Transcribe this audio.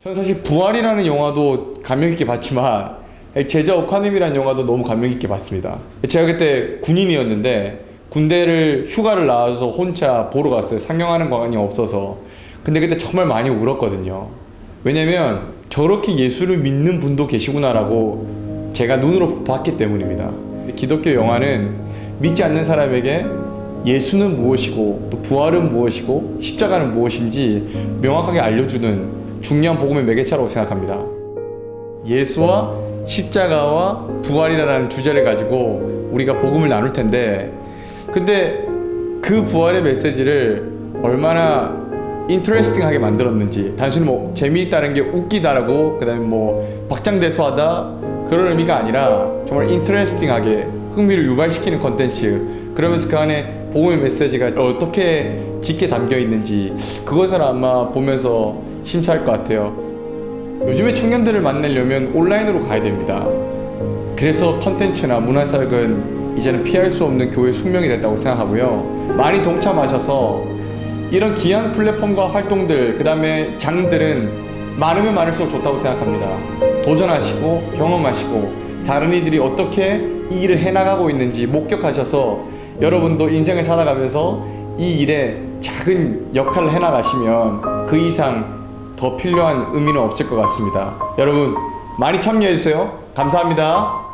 전 사실 부활이라는 영화도 감명 깊게 봤지만 제자 오카넴이라는 영화도 너무 감명 깊게 봤습니다. 제가 그때 군인이었는데 군대를 휴가를 나와서 혼자 보러 갔어요. 상영하는 관이 없어서. 근데 그때 정말 많이 울었거든요. 왜냐면 저렇게 예수를 믿는 분도 계시구나라고 제가 눈으로 봤기 때문입니다. 기독교 영화는 믿지 않는 사람에게 예수는 무엇이고 또 부활은 무엇이고 십자가는 무엇인지 명확하게 알려주는 중요한 복음의 매개차라고 생각합니다. 예수와 십자가와 부활이라는 주제를 가지고 우리가 복음을 나눌 텐데 근데 그 부활의 메시지를 얼마나 인터레스팅하게 만들었는지 단순히 뭐 재미있다는 게 웃기다라고 그다음에 뭐 박장대소하다 그런 의미가 아니라 정말 인터레스팅하게 흥미를 유발시키는 컨텐츠 그러면서 그 안에 복음의 메시지가 어떻게 짙게 담겨 있는지 그것을 아마 보면서 심사할 것 같아요. 요즘에 청년들을 만나려면 온라인으로 가야 됩니다. 그래서 컨텐츠나 문화사역은 이제는 피할 수 없는 교회 숙명이 됐다고 생각하고요. 많이 동참하셔서 이런 귀한 플랫폼과 활동들, 그 다음에 장들은 많으면 많을수록 좋다고 생각합니다. 도전하시고 경험하시고 다른 이들이 어떻게 이 일을 해나가고 있는지 목격하셔서 여러분도 인생을 살아가면서 이 일에 작은 역할을 해나가시면 그 이상 더 필요한 의미는 없을 것 같습니다. 여러분 많이 참여해주세요. 감사합니다.